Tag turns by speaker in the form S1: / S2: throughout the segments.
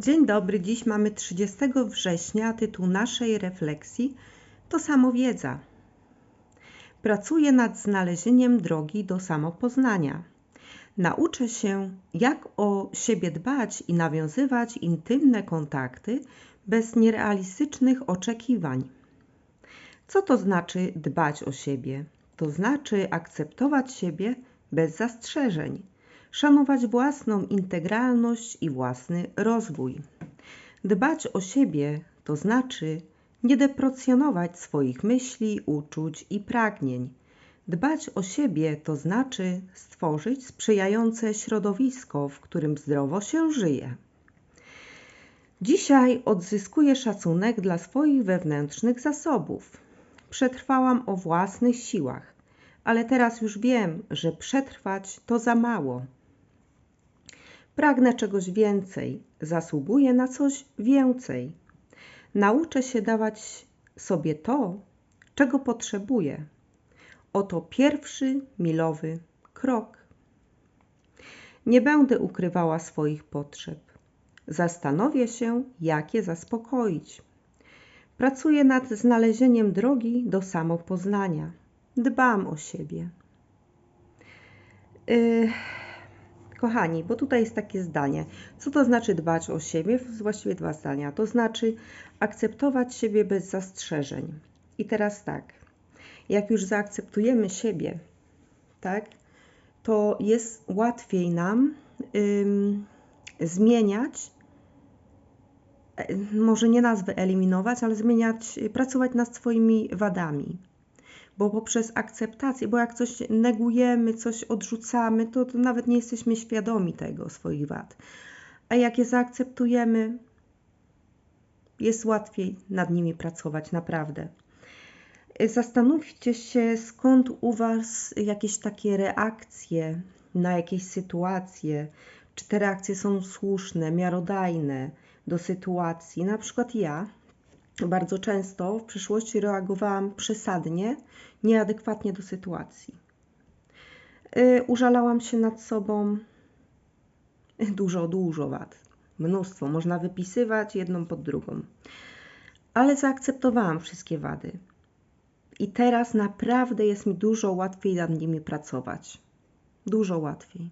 S1: Dzień dobry, dziś mamy 30 września. Tytuł naszej refleksji to samowiedza. Pracuję nad znalezieniem drogi do samopoznania. Nauczę się, jak o siebie dbać i nawiązywać intymne kontakty bez nierealistycznych oczekiwań. Co to znaczy dbać o siebie? To znaczy akceptować siebie bez zastrzeżeń szanować własną integralność i własny rozwój. Dbać o siebie to znaczy nie deprecjonować swoich myśli, uczuć i pragnień. Dbać o siebie to znaczy stworzyć sprzyjające środowisko, w którym zdrowo się żyje. Dzisiaj odzyskuję szacunek dla swoich wewnętrznych zasobów. Przetrwałam o własnych siłach, ale teraz już wiem, że przetrwać to za mało. Pragnę czegoś więcej, zasługuję na coś więcej. Nauczę się dawać sobie to, czego potrzebuję. Oto pierwszy milowy krok. Nie będę ukrywała swoich potrzeb. Zastanowię się, jak je zaspokoić. Pracuję nad znalezieniem drogi do samopoznania. Dbam o siebie. Yy Kochani, bo tutaj jest takie zdanie. Co to znaczy dbać o siebie? Właściwie dwa zdania. To znaczy akceptować siebie bez zastrzeżeń. I teraz tak. Jak już zaakceptujemy siebie, tak, to jest łatwiej nam ym, zmieniać, e, może nie nazwę eliminować, ale zmieniać, pracować nad swoimi wadami bo poprzez akceptację, bo jak coś negujemy, coś odrzucamy, to, to nawet nie jesteśmy świadomi tego, swoich wad. A jak je zaakceptujemy, jest łatwiej nad nimi pracować, naprawdę. Zastanówcie się, skąd u Was jakieś takie reakcje na jakieś sytuacje, czy te reakcje są słuszne, miarodajne do sytuacji. Na przykład ja bardzo często w przeszłości reagowałam przesadnie, nieadekwatnie do sytuacji. Y, użalałam się nad sobą dużo, dużo wad. Mnóstwo, można wypisywać jedną pod drugą. Ale zaakceptowałam wszystkie wady. I teraz naprawdę jest mi dużo łatwiej nad nimi pracować. Dużo łatwiej.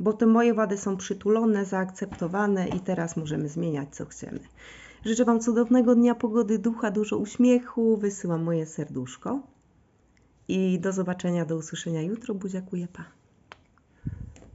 S1: Bo te moje wady są przytulone, zaakceptowane i teraz możemy zmieniać co chcemy. Życzę Wam cudownego dnia, pogody ducha, dużo uśmiechu. Wysyłam moje serduszko. I do zobaczenia, do usłyszenia jutro. Buziakuję, pa.